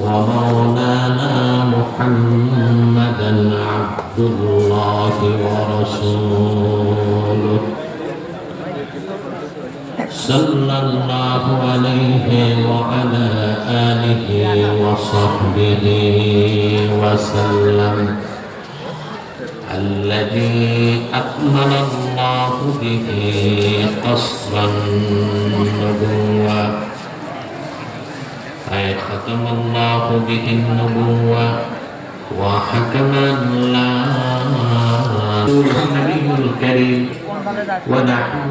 ومولانا محمدا عبد الله ورسوله. صلى الله عليه وعلى آله وصحبه وسلم. الذي أكمل الله به قصر النبوة ختم الله به النبوة وحكم لا النبي الكريم. ونحن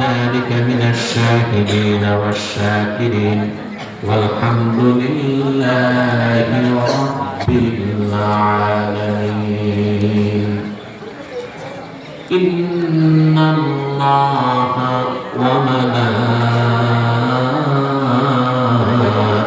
ذلك من الشاهدين والشاكرين. والحمد لله رب العالمين. إن الله وملائكته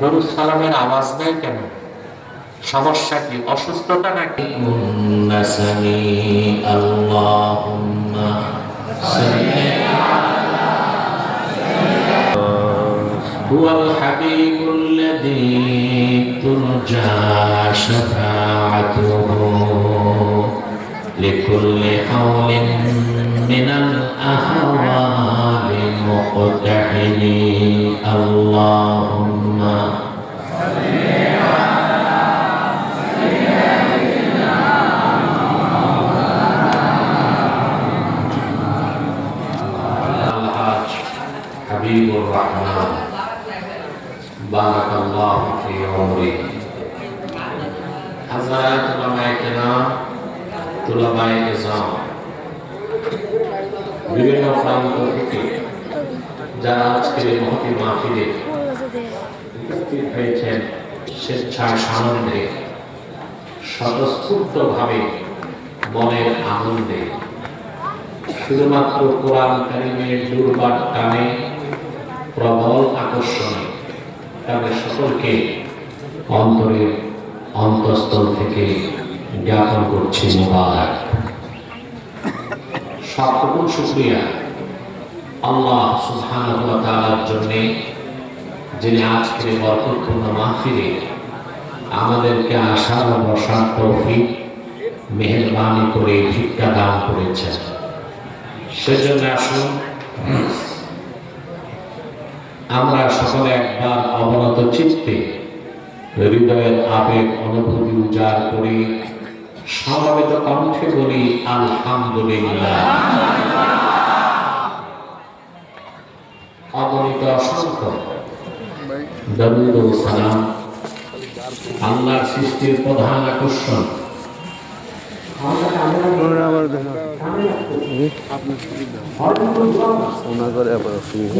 গরু সালামের আওয়াজ নেই কেন সমস্যা কি অসুস্থতা নাকি নাসানি আল্লাহুম্মা সাল্লি هو الحبيب الذي ترجى شفاعته لكل حول من الأهوال مقتحم اللهم بارك الله في عمره حضرات علماء کرام طلباء نظام বিভিন্ন প্রান্ত থেকে যারা আজকের এই মহতি মাহফিলে উপস্থিত হয়েছেন স্বেচ্ছায় সানন্দে স্বতঃস্ফূর্তভাবে মনের আনন্দে শুধুমাত্র কোরআন কারিমের দুর্বার টানে প্রবল আকর্ষণে তাদের সকলকে অন্তরের অন্তঃস্থল থেকে জ্ঞাপন করছি মোবারক। সবটুকু শুক্রিয়া আল্লাহ সুবহানাহু ওয়া তাআলার জন্য, যিনি আজকের বরকতপূর্ণ মাহফিলে আমাদেরকে আসার ও বসার তৌফিক মেহেরবানি করে ভিক্ষা দান করেছেন। সেজন্য আসুন। আমরা সকলে একবার অবনত চিত্তে হৃদয়ের আবেগ অনুভূতি উজাড় করে সমবেত কণ্ঠে বলি আলহামদুলিল্লাহ। অগণিত অসংখ্য দরুদ সালাম আল্লাহর সৃষ্টির প্রধান আকর্ষণ। আবার দেখো ওনা করে আবার অসুবিধা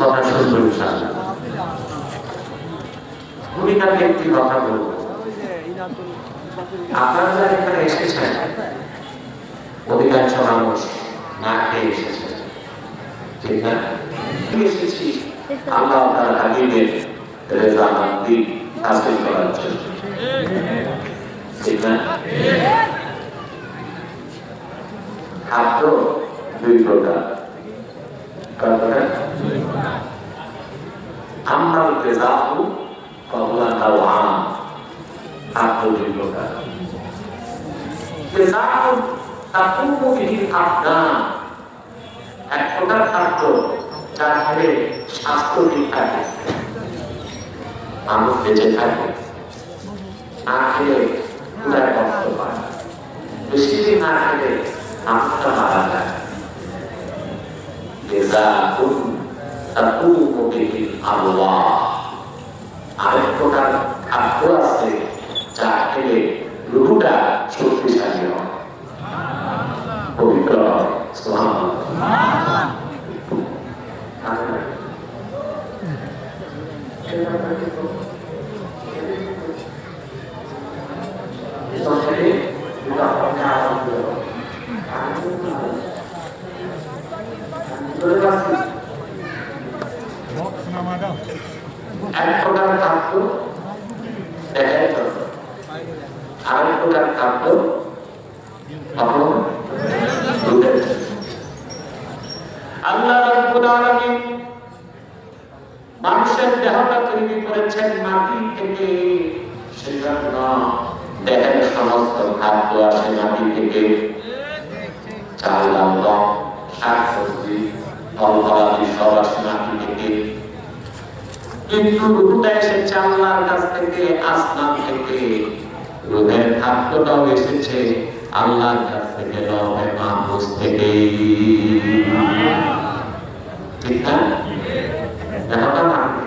কথা শুনব ইনশাআল্লাহ একটি কথা বলব আপনারা এখানে এসেছেন অধিকাংশ মানুষ না খেয়ে এসেছেন ঠিক না ঠিক না খাদ্য দুই প্রকার। প্রকার আমার রেজাহু কবলা তাও আম খাদ্য দুই প্রকার। রেজাহু তাকুমু বিহি আবদান এক প্রকার খাদ্য যা খেলে স্বাস্থ্য ঠিক থাকে। মানুষ বেঁচে থাকে। না খেলে পুরায় কষ্ট পায়। বেশি দিন না খেলে মানুষটা মারা যায় জেজাউন তাকুমু বিহি আল্লাহ আরেক প্রকার খাদ্য আছে যা খেলে রুহুটা শক্তিশালী হয় পবিত্র হয়। সুবহানাল্লাহ। এক প্রকার খাদ্য দেখার জন্য আরেক প্রকার খাদ্য তখন দুধের জন্য। আল্লাহ রাব্বুল আলামিন মানুষের দেহটা তৈরি করেছেন মাটি থেকে সেজন্য দেহের সমস্ত খাদ্য আসে মাটি থেকে চাল ডাল গম শাক সবজি ফল ফলাদি সব আসে মাটি থেকে কিন্তু রুহুটা এসেছে আল্লাহর কাছ থেকে আসমান থেকে রুহের খাদ্যটাও এসেছে আল্লাহর কাছ থেকে লহে মাহফুজ থেকে ঠিক না দেহটা মাটি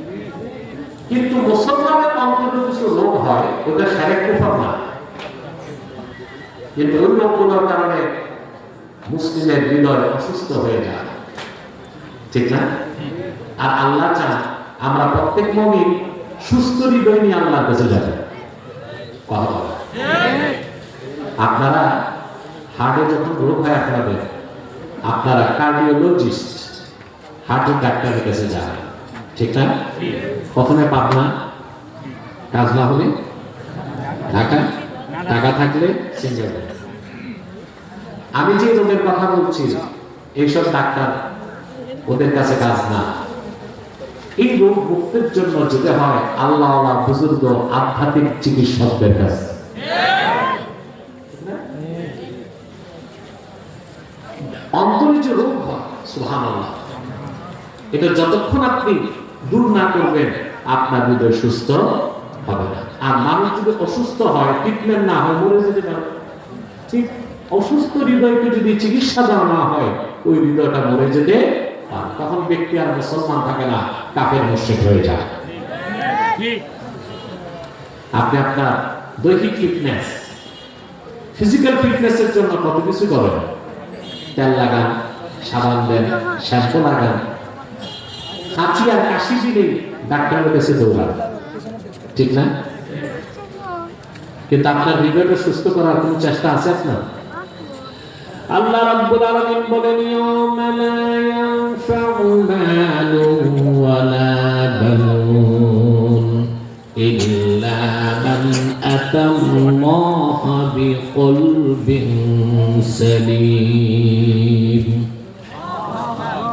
কিন্তু মুসলমানের অন্তরে কিছু রোগ হয়, ওটা সারে কুফর না। কিন্তু ওই রোগগুলোর কারণে মুসলিমের হৃদয় অসুস্থ হয়ে যায়। ঠিক না? আর আল্লাহ চান আমরা প্রত্যেক মমিন সুস্থ হৃদয় নিয়ে আল্লাহর কাছে যাবে আপনারা হার্টে যখন রোগ হয় আপনাদের, আপনারা কার্ডিওলজিস্ট হার্টের ডাক্তারের কাছে যান। ঠিক না প্রথমে পাবনা কাজ না হলে ঢাকা, টাকা থাকলে সিঙ্গাপুর আমি যে রোগের কথা বলছি, এইসব ডাক্তার, ওদের কাছে কাজ না। এই রোগ মুক্তির জন্য যেতে হয় আল্লাহ বুজুর্গ আধ্যাত্মিক চিকিৎসকদের কাছে অন্তরে যে রোগ হয় সুহান এটা যতক্ষণ আপনি দূর না করবেন আপনার হৃদয় সুস্থ হবে না। আর মানুষ যদি অসুস্থ হয় ট্রিটমেন্ট না হয় মরে যেতে পারে। ঠিক? অসুস্থ হৃদয়কে যদি চিকিৎসা দেওয়া না হয় ওই হৃদয়টা মরে যেতে তখন ব্যক্তি আর মুসলমান থাকে না কাফের মুশ্রিক হয়ে যায়। আপনি আপনার দৈহিক ফিটনেস ফিজিক্যাল ফিটনেসের জন্য কত কিছু করেন? তেল লাগান সাবান দেন শ্যাম্পু লাগান হাঁচি আর কাশি দিলে ডাক্তারের কাছে দৌড়ান ঠিক না? কিন্তু আপনার হৃদয়টা সুস্থ করার কোন চেষ্টা আছে আপনার? আল্লাহ রাব্বুল আলামিন বলেন ইয়াওমা লা ইয়ানফা'ু মালুন ওয়ালা বানুন ইল্লা মান আতাল্লাহা বিকলবিন সালিম।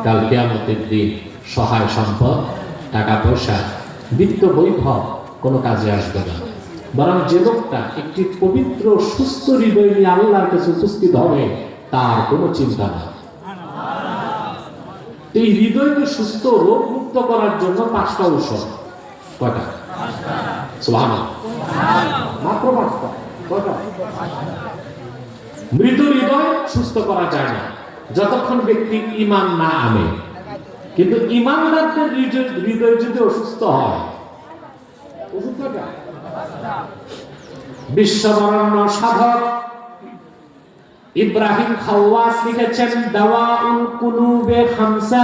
কাল কিয়ামতের দিন সহায় সম্পদ, টাকা পয়সা, বিত্ত বৈভব, কোনো কাজে আসবে না। বরং যে লোকটা একটি পবিত্র, সুস্থ হৃদয় নিয়ে আল্লাহর কাছে উপস্থিত হবে, তার কোনো চিন্তা না। এই হৃদয়কে সুস্থ রোগ মুক্ত করার জন্য পাঁচটা ঔষধ। কয়টা? মাত্র পাঁচটা। কয়টা? মৃত হৃদয় সুস্থ করা যায় না। যতক্ষণ ব্যক্তি ইমান না আনে। কিন্তু ইমানদারদের হৃদয়- যদি অসুস্থ হয় ওষুধ বিশ্ববরণ্য সাধক ইব্রাহিম খাওয়াস লিখেছেন, দাওয়াউল কুলুবে খামসা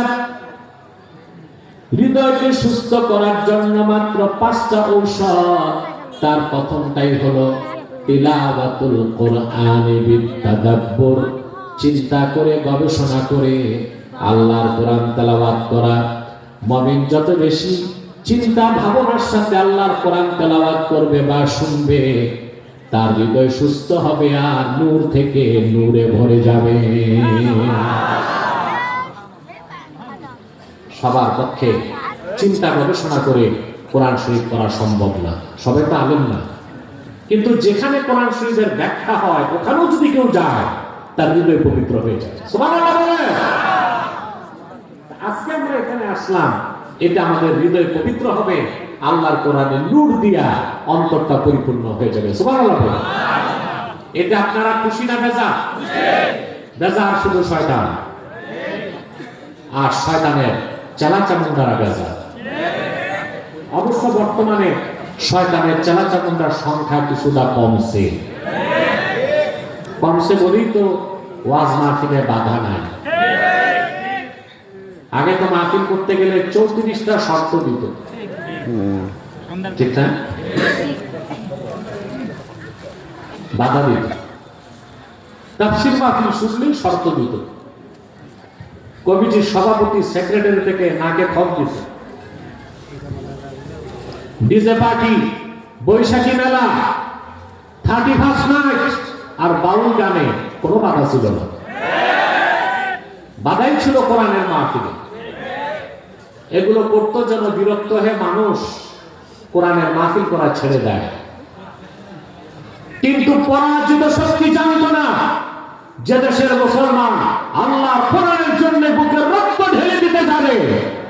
হৃদয়কে সুস্থ করার জন্য মাত্র পাঁচটা ঔষধ। তার প্রথমটাই হলো তিলাওয়াতুল কোরআনে বিতাদাব্বুর চিন্তা করে, গবেষণা করে আল্লাহর কোরআন তেলাওয়াত করা। মুমিন যত বেশি চিন্তা ভাবনার সাথে আল্লাহর কোরআন তেলাওয়াত করবে বা শুনবে, তার হৃদয় সুস্থ হবে আর নূর থেকে নূরে ভরে যাবে। সবার পক্ষে চিন্তা গবেষণা করে কোরআন শরীফ করা সম্ভব না সবাই তো আলেম না। কিন্তু যেখানে কোরআন শরীফের ব্যাখ্যা হয়, ওখানেও যদি কেউ যায়, তার হৃদয় পবিত্র হয়ে যায়। আজকে আমরা এখানে আসলাম। এটা আমাদের হৃদয় পবিত্র হবে। আল্লাহর কোরআনে নূর দিয়া অন্তরটা পরিপূর্ণ হয়ে যাবে। সুবহানাল্লাহ এটা আপনারা খুশি না বেজা? বেজা শুধু শয়তান। আর শয়তানের চেলা চামুন্ডারা বেজা। অবশ্য বর্তমানে শয়তানের চেলা চামুন্ডার সংখ্যা কিছুটা কমছে। কমছে বলেই তো ওয়াজ মাহফিলে বাধা নাই। আগে তো মাহফিল করতে গেলে চৌত্রিশটা শর্ত দিত। ঠিক না? বাধা দিত। তাফসির মাহফিল শুনলেই শর্ত দিত। কমিটির সভাপতি, সেক্রেটারি থেকে নাকে খপ দিত। ডিজে পার্টি, বৈশাখী মেলা, থার্টি ফার্স্ট নাইট, আর বাউল গানে কোনো বাধা ছিল না। বাধাই ছিল কোরআনের মাহফিলে। এগুলো করতো যেন বিরক্ত হয়ে মানুষ কোরআনের মাহফিল করা ছেড়ে দেয়। কিন্তু পরাজিত শক্তি জানত না যে দেশের মুসলমান আল্লাহ কোরআনের জন্য বুকে রক্ত ঢেলে দিতে যাবে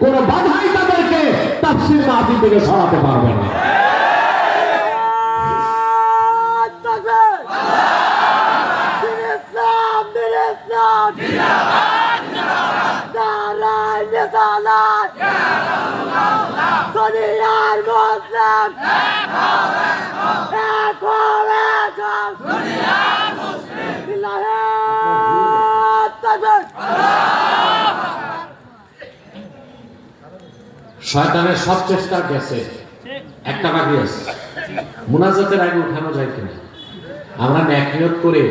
কোন বাধাই তাদেরকে তাফসির মাহফিল থেকে সরাতে পারবে না। দুনিয়ার মুসলিম এক হবে শয়তানের সব চেষ্টা গেছে। একটা বাকি আছে। মুনাজাতের আগে উঠানো যায় কিনা? আমরা ন্যাক নিয়ত করে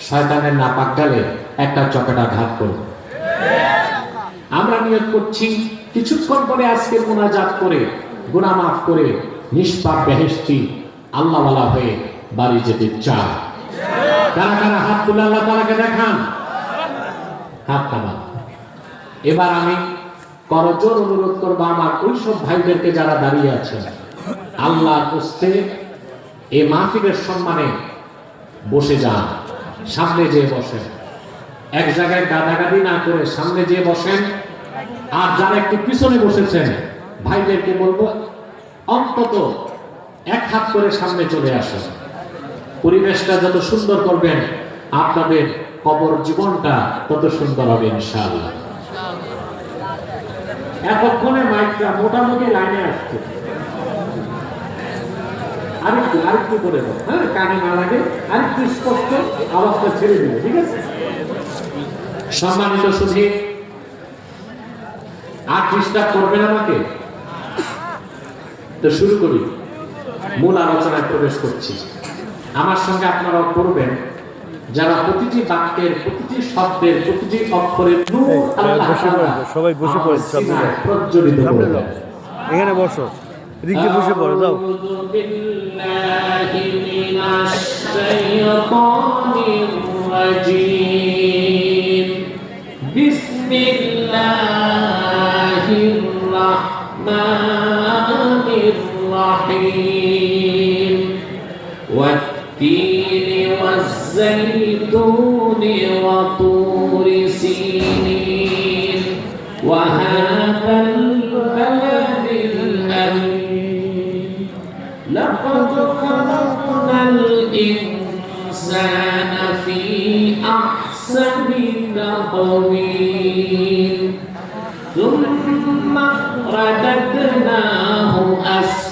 শয়তানের নাপাক গালে একটা চকেটা ঘাত করব। আমরা নিয়োগ করছি কিছুক্ষণ পরে আজকে মোনাজাত করে গুনাহ মাফ করে নিষ্পাপ বেহেস্তি আল্লাহওয়ালা হয়ে বাড়ি যেতে চায়। কারা কারা হাত তুলে আল্লাহ তালাকে দেখান? হাত নামান। এবার আমি করজোর অনুরোধ করব আমার ওই সব ভাইদেরকে যারা দাঁড়িয়ে আছেন আল্লাহর হস্তে এ মাহফিলের সম্মানে বসে যান, সামনে যেয়ে বসেন। এক জায়গায় গাদাগাদি না করে সামনে যেয়ে বসেন। আর যারা একটু পিছনে বসেছেন ভাইদেরকে বলব, অন্তত এক হাত করে সামনে চলে আসেন। পরিবেশটা যত সুন্দর করবেন, আপনাদের কবর জীবনটা তত সুন্দর হবে ইনশাআল্লাহ। এতক্ষণে মাইকটা মোটামুটি লাইনে আসছে। আরেকটু আরেকটু করে দাও। হ্যাঁ কানে না লাগে, আরেকটু স্পষ্ট আওয়াজটা ছেড়ে দিবে, ঠিক আছে? সম্মানিত সুধী আর ডিস্টার্ব করবেন আমাকে? তো শুরু করি। মূল আলোচনায় প্রবেশ করছি। আমার সঙ্গে আপনারাও করবেন যারা প্রতিটি বাক্যের প্রতিটি শব্দের প্রতিটি অক্ষরের সবাই বসে পড়ে প্রজ্বলিত এখানে বসো। এদিকে বসে পড়ো যাও। বিসমিল্লাহির রহমান الرحيم. والتين والزيتون وطور سينين. وهذا البلد الأمين. لقد خلقنا الإنسان في أحسن تقويم. ثم رددناه أسفل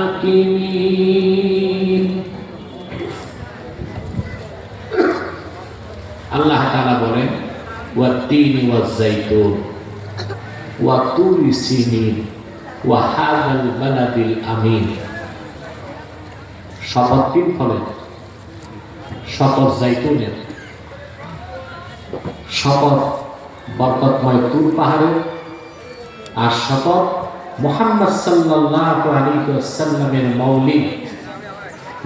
হাকিমিন। আল্লাহ তাআলা বলেন, ওয়া তিন ওয়া যাইতুন ওয়া তুরি সিনিন ওয়া বালাদিল আমিন। শপথ ফলে শপথ জাইতুনের শপথ বরকতময় তুর পাহাড়ের আর শপথ মোহাম্মদ সাল্লাল্লাহু আলাইহি ওয়াসাল্লামের মৌলিক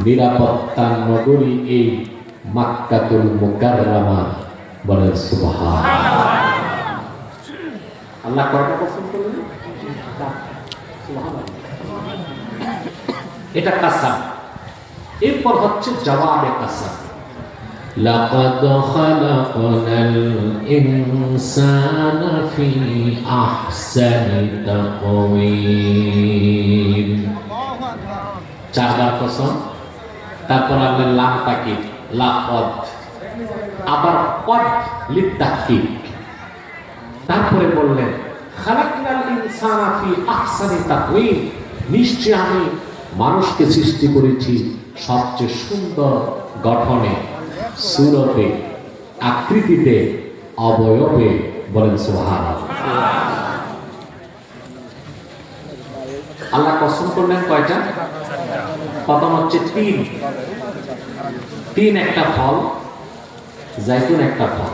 নিরাপত্তার নগরী এই মাক্কাতুল মুকাররমা বলেন সুবহান আল্লাহ কয়টা পছন্দ করলেন? এটা কাসাম। এরপর হচ্ছে জবাবে কাসাম। لقد خلقنا الإنسان في أحسن تقويم চারবার কসম তারপর আনলেন লাম তাকিদ লাপদ আবার কদ লিত্তাকিদ তারপরে বললেন খালাকনাল ইনসানা ফি আহসানি তাকওয়িম নিশ্চয় আমি মানুষকে সৃষ্টি করেছি সবচেয়ে সুন্দর গঠনে সুরতে আকৃতিতে অবয়বে বলেন সোহান আল্লাহ কসম করলেন কয়টা প্রথম হচ্ছে তিন তিন একটা ফল জাইতুন একটা ফল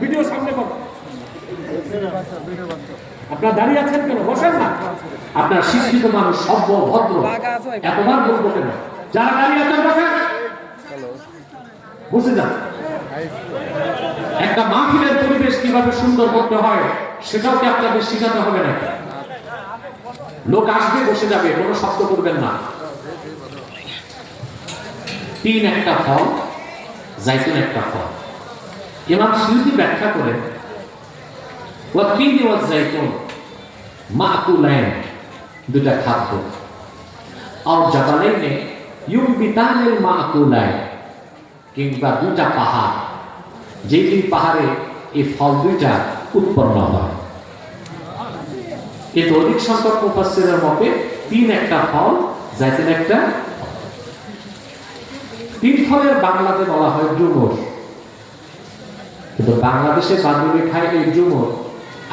ভিডিও সামনে আপনারা দাঁড়িয়ে আছেন কেন? বসেন না। আপনার শিক্ষিত মানুষ, সভ্য, ভদ্র। এতবার বলব কেন? যারা দাঁড়িয়ে আছেন, বসেন। বসে যান। একটা মাহফিলের পরিবেশ কীভাবে সুন্দর করতে হয়, সেটাও কি আপনাদের শেখাতে হবে না লোক আসবে, বসে যাবে, কোনো শব্দ করবেন না। তিন একটা ফল, জাইতুন একটা ফল। ইমাম সুয়ুতি ব্যাখ্যা করেন ওয়াকিল ওয়াজ জাইতুন মাকুলাইন দুটা খাদ্য। আর জাবালাইনে ইউমবিতানিল মাকুলাইন কিংবা দুটা পাহাড়। যেই দুই পাহাড়ে এই ফল দুইটা উৎপন্ন হয়। কিন্তু অধিক সংখ্যক মতে, তিন একটা ফল জাইতুন একটা তিন ফলের বাংলাতে বলা হয় ডুমুর কিন্তু বাংলাদেশে বাঙালি খায় এই ডুমুর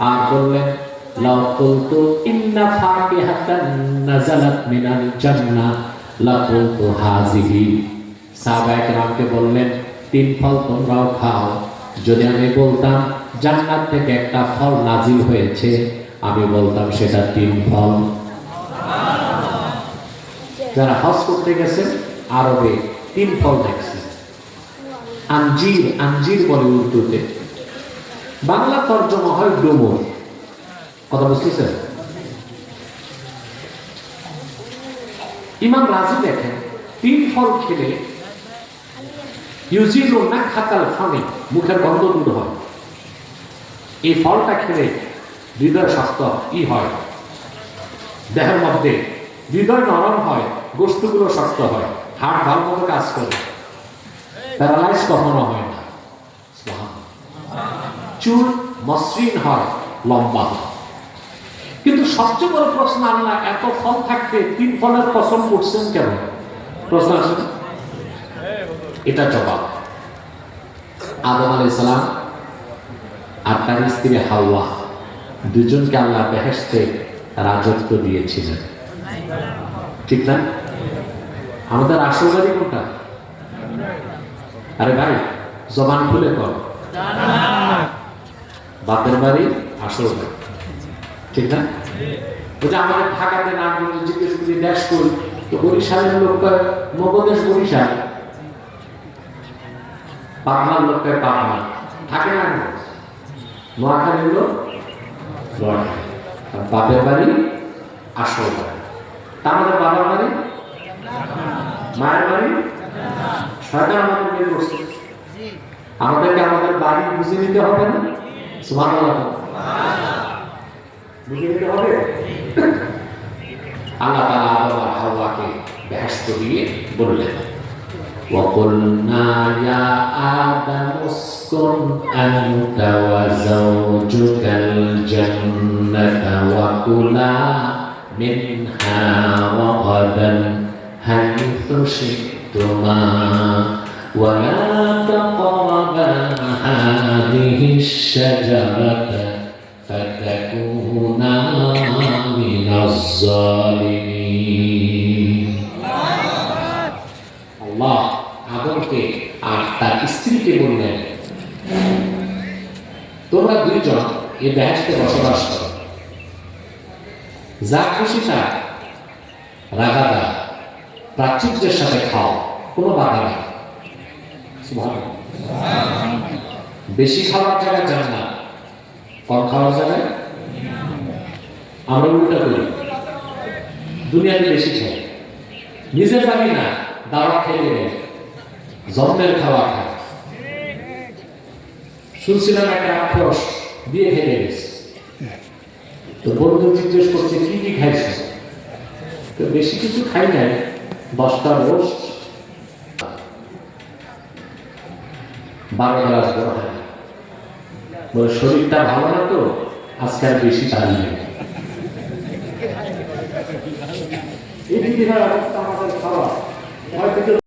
আর বললেন বললেন, তিন ফল খাও। যদি আমি বলতাম থেকে একটা ফল হয়েছে, আমি বলতাম সেটা তিন ফল। যারা হজ করতে গেছেন আরবে তিন ফল দেখছে। আঞ্জির আঞ্জির বলে উর্দুতে। বাংলা তর্জমা হয় ডুমুর। কথা বুঝতেছেন? ইমাম রাজি দেখেন, তিন ফল খেলে ইউজিল না খাতাল ফানি, মুখের গন্ধ দূর হয়। এই ফলটা খেলে হৃদয় শক্ত ই হয়। দেহের মধ্যে হৃদয় নরম হয় গোষ্ঠগুলো শক্ত হয়, হাড় ভালো মতো কাজ করে। প্যারালাইজ কখনো হয় চুল মসৃণ হয়, লম্বা কিন্তু সবচেয়ে বড় প্রশ্ন আল্লাহ, এত ফল থাকতে তিন ফলের কসম করছেন কেন? প্রশ্ন আছে এটা জবাব। আদম আলাই সালাম আর তার স্ত্রী হাওয়া দুজনকে আল্লাহ বেহেস্তে রাজত্ব দিয়েছিলেন। ঠিক না? আমাদের আসল বাড়ি কোনটা? আরে ভাই, জবান খুলে কর। বাপের বাড়ি আসল বাড়ি ঠিক না? ওই আমাদের ঢাকাতে নাম বলে জিজ্ঞেস করি, দেশ করি তো বরিশালের লোক মগদেশ বরিশাল। পাবনার লোক পাবনা থাকে না নোয়াখালীর লোক বাপের বাড়ি আসল বাড়ি আমাদের বাবার বাড়ি? মায়ের বাড়ি? সরকার আমাদের আমাদেরকে আমাদের বাড়ি বুঝে নিতে হবে না? সুমান বুঝে নিতে হবে আল্লাহ তালা আদম আর হাওয়াকে ব্যস্ত দিয়ে বললেন وقلنا يا آدم اسكن أنت وزوجك الجنة وكلا منها رغدا حيث شئتما ولا تقربا هذه الشجرة فتكونا من الظالمين আল্লাহ আদমকে আর তার স্ত্রীকে বললেন তোমরা দুইজন এই বেহেস্তে বসবাস করো যা খুশি তা রাগাদা প্রাচুর্যের সাথে খাও কোনো বাধা নেই সুবহানাল্লাহ। বেশি খাওয়ার জায়গায় যান না। কম খাওয়ার জায়গায়? আমরা উল্টা করি। দুনিয়াতে বেশি খাই। নিজের বাড়ি না, দাওয়া খেয়ে নেবে। জন্মের খাওয়া খায়। শুনছিলাম একটা আক্রোশ দিয়ে খেয়ে গেছে। তো বন্ধু জিজ্ঞেস করছে, কি কি খাইছে? তো বেশি কিছু খাই নাই। দশটা রোস্ট বারো গ্লাস শরীরটা ভালো না তো? আজকে আর বেশি টান নেই। হয়তো